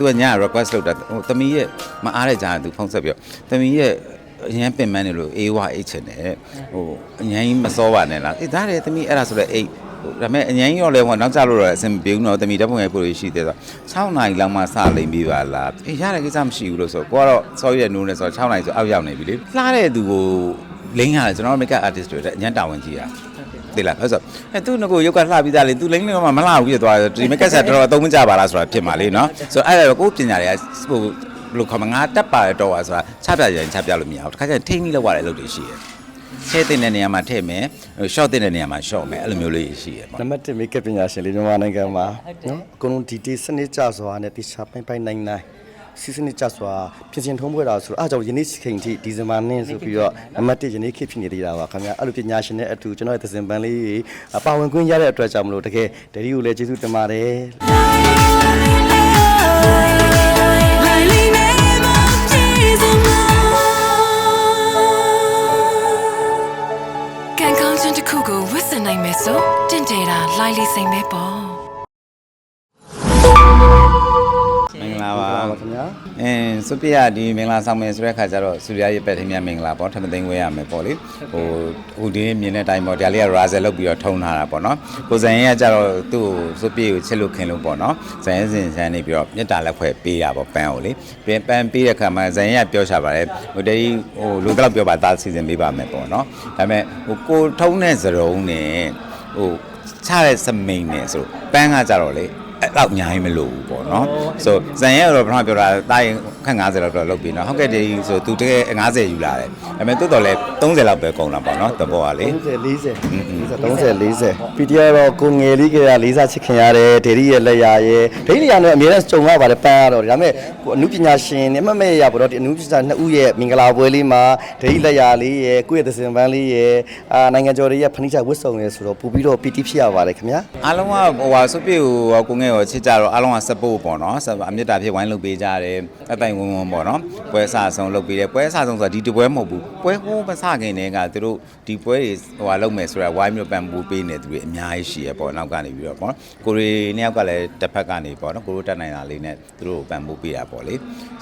သူကညာ request လုပ်တာဟိုတမီရဲ့မအားတဲ့ကြားကသူဖုန်းဆက်ပြီးတော့တမီရဲ့အရန်ပင်ပန်းနေလို့အေးဝအိတ်ချင်တယ်ဟိုအရန်ကြီးမစောပါနဲ့လားအေးဒါတယ်တမီအဲ့ဒါဆိုတော့အိတ်ဟိုဒါပေမဲ့အရန်ကြီးရောလဲဟိုနောက်ကျလို့တော့အဆင်မပြေဘူးနော်တမီဓာတ်ပုံရိုက်ဖို့ရှိသေးတယ်ဆို6နိုင်လောက်မှစလိမ့်ပြီးပါလားအေးရတဲ့ကိစ္စမရှိဘူးလို့ဆိုကိုကတော့စောရတဲ့နိုးနေဆိုတော့6နိုင်ဆိုအောက်ရောက်နေပြီလေလှတဲ့သူကိုလိမ့်ရတယ်ကျွန်တော် makeup artist တွေတဲ့အရန်တာဝန်ကြီးอ่ะ သိလားဟုတ်ဆိုအဲသူငကိုရုပ်ကလှပြီးသားလေသူလိမ့်နေတော့မှမလှဘူးဖြစ်သွားတယ်ဒီမက်ကက်ဆက်တော်တော်အသုံးမကျပါလားဆိုတာဖြစ်မှာလေနော်ဆိုတော့အဲ့ဒါကိုပညာတွေကဟိုဘယ်လိုခေါ်မငါတက်ပါတယ်တော့ပါဆိုတာချပြရင်ချပြလို့မရဘူးတခါကျရင်ထိန်းပြီးလောက်ရတဲ့အလုပ်တွေရှိတယ်ထည့်တဲ့နေရာမှာထည့်မယ်ဟို short တဲ့နေရာမှာ short မယ်အဲ့လိုမျိုးလေးရှိရပေါ့နံပါတ်1 makeup ပညာရှင်လေးမြန်မာနိုင်ငံမှာနော်အကုန်လုံးဒီဒီစနစ်ကြစွာနဲ့တိချာပိုင်ပိုင်နိုင်နိုင် စီစနစ်ကြစွာပြင်ဆင်ထုံးဖွဲ့တာဆိုတော့အားကြောင့်ယနေ့ချိန်ထိဒီဇင်ဘာနေ့ဆိုပြီးတော့နံပါတ်1ယနေ့ခေတ်ဖြစ်နေသေးတာပါခင်ဗျာအဲ့လိုပညာရှင်နဲ့အတူကျွန်တော်ရဲ့သဇင်ပန်းလေးပါဝင်ခွင့်ရတဲ့အတွက်ကြောင့်မလို့တကယ်ဒယ်ဒီကိုလည်းကျေးဇူးတင်ပါတယ် Lily never tears of love ကန်ကောင်းချင်းတစ်ခုကိုဝစ်စင်နိုင်မယ်ဆိုတင့်တယ်တာလိုင်းလေးစိမ်ပဲပေါ့ အင်းစုပြရဒီမင်္ဂလာဆောင်မယ်ဆိုတဲ့ခါကျတော့စူရရဲ့ပက်ထင်းမြတ်မင်္ဂလာပေါ့ထမသိန်းဝဲရမယ်ပေါ့လေဟိုဟိုဒီနေ့မြင်တဲ့အတိုင်းပေါ့ဒါလေးကရာဇယ်လုပ်ပြီးတော့ထုံထားတာပေါ့နော်ကိုဇန်ရဲ့ကကျတော့သူ့ကိုစုပြကိုချစ်လို့ခင်လို့ပေါ့နော်ဇန်ရဲ့စင်ဆန်းနေပြီးတော့မြတ်တာလက်ခွဲပေးတာပေါ့ပန်းကိုလေပြန်ပန်းပေးတဲ့ခါမှာဇန်ရဲ့ကပြောချပါတယ်ဟိုတည်းဟိုလူတော့ပြောပါသားစီစဉ်ပေးပါမယ်ပေါ့နော်ဒါပေမဲ့ဟိုကိုထုံးတဲ့စရုံးနဲ့ဟိုချတဲ့စမိန်နဲ့ဆိုပန်းကကြတော့လေ အဲ့တော့အများကြီးမလို့ဘူးပေါ့နော်ဆိုဇန်ရဲကတော့ပထမပြောတာတာရင်ခက်90လောက်တော့လုပ်ပြီးနော်ဟုတ်ကဲ့ဒီဆိုသူတကယ်90ယူလာတယ်ဒါပေမဲ့တိုးတော်လဲ30လောက်ပဲကုန်တာပေါ့နော်တဘောကလေ30 40 30 40 PTR တော့ကိုငယ်လေးကလေးစားချစ်ခင်ရတယ်ဒေဒီရဲ့လက်ရရဲ့ဒေဒီရနဲ့အများနဲ့ကြုံရပါတယ်ပန်းရတော့ဒါပေမဲ့ကိုအမှုပညာရှင်နဲ့အမမဲ့ရပါတော့ဒီအမှုပညာနှစ်ဦးရဲ့မင်္ဂလာပွဲလေးမှာဒေဒီလက်ရလေးရဲ့ကိုယ့်ရဲ့သစင်ပန်းလေးရဲ့အာနိုင်ငံကျော်တွေရဲ့ဖနိချဝတ်စုံလေးဆိုတော့ပူပြီးတော့ PT ဖြစ်ရပါတယ်ခင်ဗျာအားလုံးကဟိုဟာစုပြေကိုရောကိုငယ်ရောချစ်ကြတော့အားလုံးက support ပေါ့နော်ဆက်အမြတ်တာဖြစ်ဝိုင်းလုပ်ပေးကြတယ်အတိုင်ဝုံဝုံပေါ့နော်ပွဲအစဆုံးလုပ်ပေးတယ်ပွဲအစဆုံးဆိုတာဒီတပွဲမဟုတ်ဘူးပွဲဟိုးမစခင်တည်းကသူတို့ဒီပွဲတွေဟိုဟာလုပ်မယ်ဆိုတာဝိုင်းမျိုးပံပိုးပေးနေသူတွေအများကြီးရှိရပေါ့နောက်ကနေပြီးတော့ပေါ့ကိုရီနှစ်ယောက်ကလည်းတစ်ဖက်ကနေပေါ့နော်ကိုရိုတက်နိုင်တာလေးနဲ့သူတို့ကိုပံပိုးပေးတာပေါ့လေ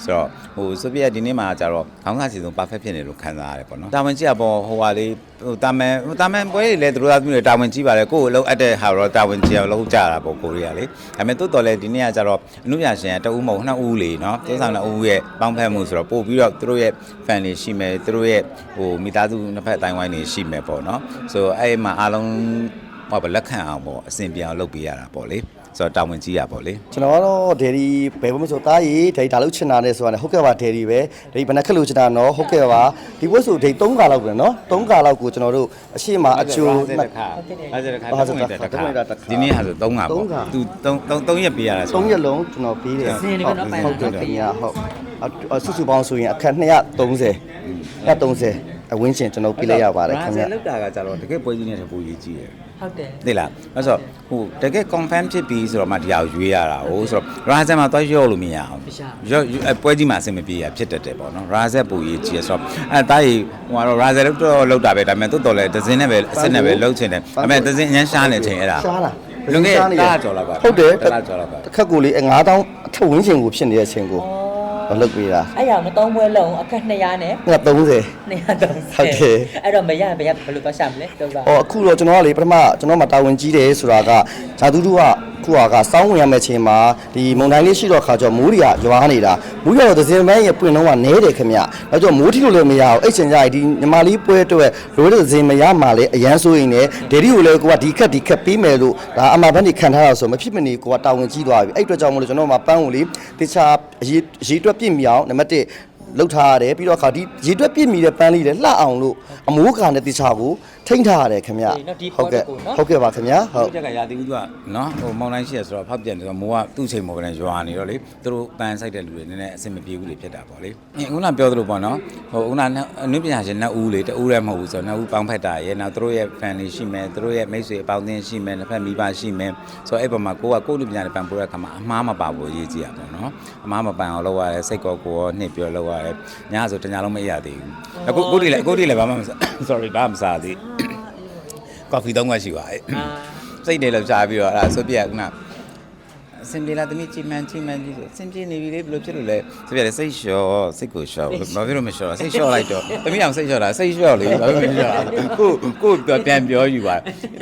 ဆိုတော့ဟိုစုပြေဒီနေ့မှာကျတော့ခေါင်းစားစီဆုံး perfect ဖြစ်နေလို့ခံစားရတယ်ပေါ့နော်တာဝန်ကြီးကပေါ့ဟိုဟာလေးဟိုတာမန်ဟိုတာမန်ပွဲတွေလည်းသူတို့ကသူတွေတာဝန်ကြီးပါတယ်ကိုယ့်ကိုအလုပ်အပ်တဲ့ဟာတော့တာဝန်ကြီးအောင်လုပ်ကြတာပေါ့ကိုရီးယားလေဒါပေမဲ့တိုးတော်လည်းဒီနေ့ကကျတော့အမှုပြရှင်ကတဦးမဟုတ်နှစ်ဦးလေနော်တိဆောင်နှစ်ဦးရဲ့ပေါင်းဖက်မှုဆိုတော့ပို့ပြီးတော့သူတို့ရဲ့ fan တွေရှိမယ်သူတို့ရဲ့ဟိုမိသားစုနှစ်ဖက်အတိုင်းဝိုင်းတွေရှိမယ်ပေါ့နော်ဆိုတော့အဲ့မှာအားလုံးဟောဗလက်ခံအောင်ပေါ့အဆင်ပြေအောင်လုပ်ပေးရတာပေါ့လေ ဆိုတော့တာဝန်ကြီးရပေါ့လေကျွန်တော်ကတော့ဒေဒီဘယ်ဘုမဆိုတားရီဒေဒီဒါလို့ချင်တာနဲ့ဆိုတာနဲ့ဟုတ်ကဲ့ပါဒေဒီပဲဒေဒီဘယ်နှခက်လို့ချင်တာနော်ဟုတ်ကဲ့ပါဒီဘွဲဆိုဒေဒီ3ခါလောက်ပဲနော်3ခါလောက်ကိုကျွန်တော်တို့အရှိမအချိုး50တခါ50တခါတစ်မိနစ်တစ်ခါဒီနေ့ဟာဆို3ခါပေါ့သူ3 3ရက်ပေးရတာဆို3ရက်လုံးကျွန်တော်ပြီးတယ်ဟုတ်ကဲ့ခင်ဗျာဟုတ်အစုစုပေါင်းဆိုရင်အခက်230 230 အဝင်းချင်ကျွန်တော်ပြလိုက်ရပါတယ်ခင်ဗျာရာဇယ်လောက်တာကကြတော့တကယ်ပွဲကြီးနေတဲ့ပုံရေးကြည့်ရယ်ဟုတ်တယ်သိလားအဲ့ဆိုဟိုတကယ် confirm ဖြစ်ပြီးဆိုတော့မှဒီဟာကိုရွေးရတာဟိုဆိုတော့ရာဇယ်မှာသွားရော့လို့မရအောင်ရော့အပွဲကြီးမှာအဆင်မပြေရဖြစ်တတ်တယ်ပေါ့နော်ရာဇယ်ပုံရေးကြည့်ရဆိုတော့အဲ့တားရီဟိုကတော့ရာဇယ်လောက်တော့လောက်တာပဲဒါပေမဲ့တိုးတော်လဲဒဇင်းနဲ့ပဲအစ်စ်နဲ့ပဲလောက်ချင်တယ်ဒါပေမဲ့ဒဇင်းအရန်ရှားနေချိန်အဲ့ဒါရှားလားလွန်ခဲ့တဲ့တစ်လကျော်လောက်ပါဟုတ်တယ်တစ်လကျော်လောက်ပါတစ်ခက်ကိုလေ9000အထက်ဝင်းချင်ကိုဖြစ်နေတဲ့အချိန်ကို မလုပ်ပေးတာအဲ့ရောင်တော့သုံးပွဲလုံးအခက်200နဲ့230 230ဟုတ်တယ်အဲ့တော့မရဘယ်ရဘယ်လိုသွားရှာမလဲတော့ပါ။အော်အခုတော့ကျွန်တော်ကလေပထမကျွန်တော်မှတာဝန်ကြီးတယ်ဆိုတာကဇာတူတူကခုဟာကစောင်းဝင်ရမယ့်ချိန်မှာဒီမုန်တိုင်းလေးရှိတော့ခါကျတော့မိုးတွေကရွာနေတာမိုးရွာတော့သစင်ပန်းရဲ့ပွင့်တော့ကနဲတယ်ခင်ဗျ။အဲကြောင့်မိုးထီလို့လည်းမရအောင်အဲ့ချိန်ကျရင်ဒီညီမလေးပွဲအတွက်ရိုးတဲ့သစင်မရမှလည်းအရန်ဆိုရင်လည်းဒေဒီကိုလည်းကိုကဒီခက်ဒီခက်ပြီးမယ်လို့ဒါအမဘန်းဒီခံထားတာဆိုမဖြစ်မနေကိုကတာဝန်ကြီးသွားပြီအဲ့အတွက်ကြောင့်မလို့ကျွန်တော်မှပန်းကိုလေတခြားအရေးအရေးအတွက်ပြည့်မီအောင်နံပါတ်1 လှုပ်ထားရတယ်ပြီးတော့ခါဒီရေတွက်ပြည့်မီတဲ့ပန်းလေးတွေလှအောင်လို့အမိုးကာနဲ့တခြားကိုထိမ့်ထားရတယ်ခင်ဗျဟုတ်ကဲ့ဟုတ်ကဲ့ပါခင်ဗျာဟုတ်ဟုတ်တက်ကရာသီဥတုကနော်ဟိုမောင်တိုင်းရှိရဆိုတော့ဖောက်ပြန်နေတော့မိုးကသူ့ချိန်မဟုတ်ဘဲနဲ့ရွာနေတော့လေသူတို့ပန်းဆိုင်တဲ့လူတွေနည်းနည်းအဆင်မပြေဘူးလေဖြစ်တာပေါ့လေအခုနပြောသလိုပေါ့နော်ဟိုခုနအနုပညာရှင်နှစ်ဦးလေတဦးလည်းမဟုတ်ဘူးဆိုတော့နှစ်ဦးပေါင်းဖက်တာရဲ့နောက်သူတို့ရဲ့ fan တွေရှိမယ်သူတို့ရဲ့မိတ်ဆွေအပေါင်းအသင်းရှိမယ်တစ်ဖက်မိဘရှိမယ်ဆိုတော့အဲ့ပေါ်မှာကိုကကိုယ့်လူပညာနဲ့ပန်ပိုးတဲ့အခါမှာအမှားမပါဘူးရေးကြည့်ရပါတော့နော်အမှားမပန်အောင်လုပ်ရတယ်စိတ်ကောကိုရောနှစ်ပြောလုပ်ရတယ်ညဆိုတညာလုံးမရသေးဘူးအခုအခုဒီလေအခုဒီလေဘာမှမစား sorry ဘာမှမစားသေးကော်ဖီသုံးခွက်ရှိပါတယ်စိတ်တွေလောက်ချပြီးတော့အဲ့ဒါဆိုပြကခုနအစင်ပြေလာတမီးချိန်မှန်ချိန်မှန်ကြီးဆိုအစင်ပြေနေပြီလေဘယ်လိုဖြစ်လို့လဲဆိုပြတယ်စိတ်လျှော့စိတ်ကိုလျှော့ဘာဖြစ်လို့မလျှော့တာစိတ်လျှော့လိုက်တော့တမီးအောင်စိတ်လျှော့တာစိတ်လျှော့လေဘာဖြစ်လို့မလျှော့တာကိုကိုပြန်ပြောယူပါ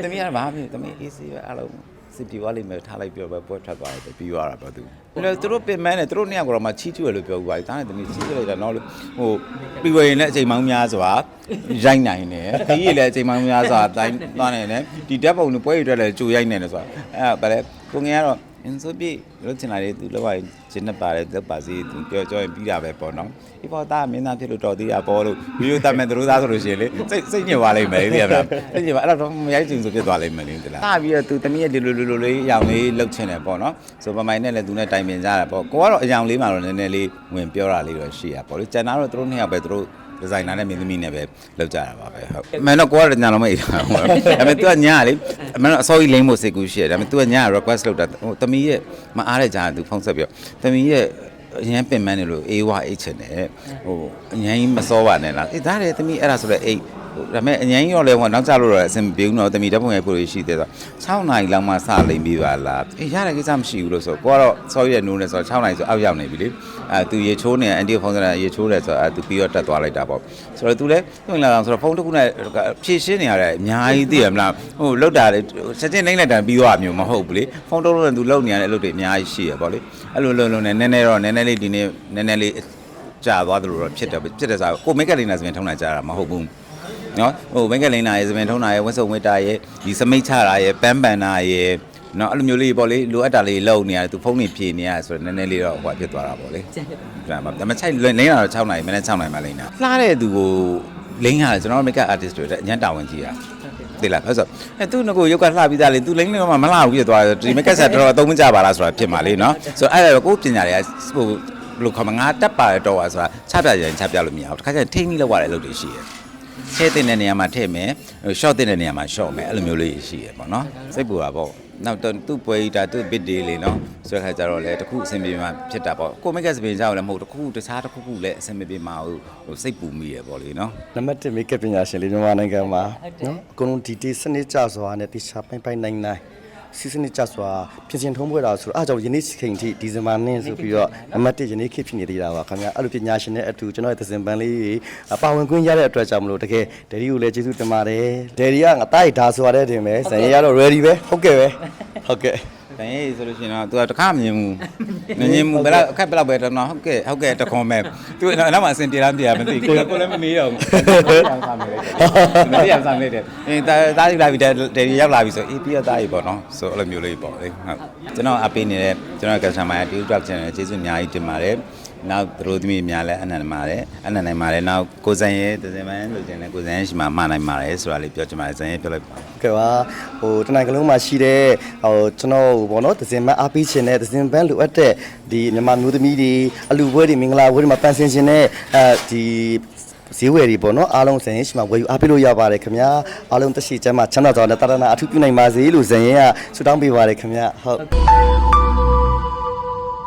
တမီးကဘာဖြစ်တမီး AC ပဲအားလုံး စစ်တီဝါလိမ့်မယ်ထားလိုက်ပြောပဲပွဲထွက်သွားတယ်ပြီးသွားတာပေါ့သူဘယ်လိုသူတို့ပင်မန်းတယ်သူတို့နှစ်ယောက်ကတော့မှချီးကျူးရလို့ပြောဦးပါဒါနဲ့တမီးချီးကျူးလိုက်တာတော့ဟိုပြီးဝရင်လည်းအချိန်မောင်းများစွာရိုက်နိုင်တယ်ခကြီးလည်းအချိန်မောင်းများစွာတိုင်းသွားနေတယ်ဒီဓာတ်ပုံတွေပွဲရတဲ့လည်းကြိုရိုက်နေတယ်ဆိုတာအဲ့ဒါဗါလဲကိုငယ်ကတော့ အင်းဆိုပြလို့ချင်လာတယ်သူလောက်ပါကျင်းနေပါတယ်သက်ပါစီသူပြောကြောရင်ပြီးတာပဲပေါ့နော်ဒီပေါ်သားမင်းသားဖြစ်လို့တော်သေးတာပေါ့လို့ဗီဒီယိုတတ်မဲ့သူတို့သားဆိုလို့ရှိရင်လေစိတ်စိတ်ညစ်သွားလိမ့်မယ်လေဒီကဗျာစိတ်ညစ်ပါအဲ့တော့မရိုက်ချင်ဆိုဖြစ်သွားလိမ့်မယ်လေဒီလားတာပြီးတော့သူတမီးရဲ့ဒီလိုလိုလိုလေးအရောင်လေးလှုပ်ချင်တယ်ပေါ့နော်ဆိုပမိုင်းနဲ့လည်းသူနဲ့တိုင်ပင်ကြတာပေါ့ကိုကတော့အရောင်လေးမှတော့နည်းနည်းလေးဝင်ပြောတာလေးတော့ရှိရပေါ့လေကျန်တာတော့သူတို့နှစ်ယောက်ပဲသူတို့ ဒီဇိုင်နာနဲ့မင်းသမီးနဲ့ပဲလောက်ကြတာပါပဲဟုတ်အမှန်တော့ကိုကတော့ညာလုံးမအိတ်တာဟုတ်ဒါပေမဲ့ तू ကညာလေအမှန်တော့အစောကြီးလိမ့်ဖို့စိတ်ကူးရှိတယ်ဒါပေမဲ့ तू ကညာ request လုပ်တာဟိုတမီးရဲ့မအားတဲ့ကြားက तू ဖုန်းဆက်ပြီးတော့တမီးရဲ့အရန်ပင်မနေလို့အေးဝအိတ်ချင်တယ်ဟိုအရန်ကြီးမစောပါနဲ့လားအေးဒါတယ်တမီးအဲ့ဒါဆိုတော့အိတ် ဒါပေမဲ့အញ្ញမ်းရောလဲဟိုနောက်ကျလို့တော့အဆင်မပြေဘူးတော့တမီဓာတ်ပုံရိုက်ဖို့ရှိသေးဆိုတော့6နာရီလောက်မှစလိမ့်ပြီးပါလားအေးရတဲ့ကိစ္စမရှိဘူးလို့ဆိုကိုကတော့ sorry ရဲ့နိုးနေဆိုတော့6နာရီဆိုအောက်ရောက်နေပြီလေအဲသူရေချိုးနေအန်တီဖုန်းဆက်နေရေချိုးတယ်ဆိုတော့အဲသူပြီးတော့တက်သွားလိုက်တာပေါ့ဆိုတော့သူလဲသူ့လာအောင်ဆိုတော့ဖုန်းတစ်ခုနဲ့ဖြည့်ရှင်းနေရတဲ့အများကြီးသိရမလားဟိုလောက်တာလေချက်ချင်းနှိမ့်လိုက်တာပြီးသွားမျိုးမဟုတ်ဘူးလေဖုန်းတုံးလို့သူလောက်နေရတဲ့အလုပ်တွေအများကြီးရှိရပေါ့လေအဲ့လိုလုံလုံနဲ့နည်းနည်းတော့နည်းနည်းလေးဒီနေ့နည်းနည်းလေးကြာသွားသလိုတော့ဖြစ်တယ်ဖြစ်တဲ့စားကိုမိတ်ကလေးနာဆိုရင်ထုံးလာကြတာမဟုတ်ဘူး နော်ဟိုဘင်္ဂလိန်နာရဲ့သပင်ထုံးတာရဲ့ဝတ်စုံဝတ်တာရဲ့ဒီစမိတ်ချတာရဲ့ပန်းပန်တာရဲ့နော်အဲ့လိုမျိုးလေးပေါ့လေလိုအပ်တာလေးလုံနေရတယ်သူဖုန်းနေဖြေနေရဆိုတော့နည်းနည်းလေးတော့ဟိုဖြစ်သွားတာပေါ့လေကျန်တယ်ဒါမှဒါမှချိုက်လိမ့်တာတော့6နိုင်မနေ့6နိုင်မှလိမ့်တာလှားတဲ့သူကိုလိမ့်ရတယ်ကျွန်တော် make up artist တွေအညံတာဝန်ကြီးတာသိလားဟုတ်ဆိုအဲသူငကိုရုပ်ကလှပြီးသားလေသူလိမ့်နေတော့မှမလှဘူးဖြစ်သွားတယ်ဒီ make up ဆက်တော်တော်အသုံးမကျပါလားဆိုတာဖြစ်မှာလေနော်ဆိုတော့အဲ့ဒါကိုပညာတွေကဟိုဘယ်လိုခေါ်မငါတက်ပါတယ်တော့ဆိုတာချပြရင်ချပြလို့မရဘူးတခါကျရင်ထိန်းပြီးလောက်ရတဲ့အလုပ်တွေရှိတယ် ထည့်တဲ့နေရာမှာထည့်မယ်ဟို short တဲ့နေရာမှာ short မယ်အဲ့လိုမျိုးလေးရှိရပေါ့နော်စိတ်ပူတာပေါ့နောက်တော့သူ့ပွဲကြီးဒါသူ့ bit day လေးနော်ဆိုတဲ့ခါကျတော့လေတခုအဆင်ပြေမှာဖြစ်တာပေါ့ကိုမိတ်ကစပင်ကြောက်လည်းမဟုတ်တခုတခြားတခုခုလည်းအဆင်မပြေမှာဟိုဟိုစိတ်ပူမိရပေါ့လေနော်နံပါတ်1 make up ပညာရှင်လေးမြန်မာနိုင်ငံမှာနော်အကုန်လုံးဒီတေးစနစ်ကြစွာနဲ့တေချာပိုင်ပိုင်နိုင်နိုင် စီစနစ်ကြစွာပြင်ဆင်ထုံးပွဲတာဆိုတော့အားကြောင့်ယနေ့ချိန်ထိဒီဇင်ဘာနေ့ဆိုပြီးတော့နံပါတ်1ယနေ့ခေတ်ဖြစ်နေသေးတာပါခင်ဗျာအဲ့လိုပညာရှင်နဲ့အတူကျွန်တော်ရဲ့သဇင်ပန်းလေးတွေပါဝင်ခွင့်ရတဲ့အတွက်ကြောင့်မလို့တကယ်ဒယ်ဒီကိုလည်းကျေးဇူးတင်ပါတယ်ဒယ်ဒီကငါတိုက်ဒါဆိုရတဲ့တင်ပဲဇန်ရရတော့ ready ပဲဟုတ်ကဲ့ပဲဟုတ်ကဲ့တန်ရေးဆိုလို့ရှိရင်တော့ तू တခါမမြင်ဘူး မမြင်ဘူးဘယ်တော့အခက်ဘယ်တော့ပဲတော့ဟုတ်ကဲ့ဟုတ်ကဲ့တခွန်မဲ့ तू နောက်မှအဆင်ပြေလားမပြေလားမသိကိုကိုလည်းမမေးတော့ဘူးအောင်စားမယ်မသိအောင်စားမယ်တဲ့အဲတာတားလာပြီတယ်ရီရောက်လာပြီဆိုအေးပြီးတော့တားပြီပေါ့နော်ဆိုအဲ့လိုမျိုးလေးပေါ့လေဟုတ်ကျွန်တော်အပေးနေတဲ့ကျွန်တော်ကစတမာတူတောက်ချင်တယ်ကျေးဇူးအများကြီးတင်ပါတယ် နောက်သူတို့သမီးများလည်းအနန္တပါတယ်အနန္တနိုင်ပါတယ်နောက်ကိုစံရဲတစင်မန်းလို့ကျင်တယ်ကိုစံရဲရှိမှမှားနိုင်ပါတယ်ဆိုတာလေးပြောချင်ပါတယ်စံရဲပြောလိုက်ပါကဲပါဟိုတနင်္ဂနွေလုံးမှာရှိတဲ့ဟိုကျွန်တော်ဟိုဘောနော်ဒဇင်မအားပေးခြင်းနဲ့ဒဇင်ပန်းလိုအပ်တဲ့ဒီမြန်မာမျိုးသမီးတွေအလူပွဲတွေမင်္ဂလာပွဲတွေမှာပန်းဆင်ခြင်းနဲ့အဲဒီဈေးဝယ်တွေပေါ့နော်အားလုံးဇန်ရင်ရှိမှာဝယ်ယူအားပေးလို့ရပါတယ်ခင်ဗျာအားလုံးတက်ရှိချမ်းမှာချမ်းသာတော်နဲ့တာရနာအထူးပြုနိုင်ပါစေလို့ဇန်ရင်ကဆုတောင်းပေးပါတယ်ခင်ဗျာဟုတ်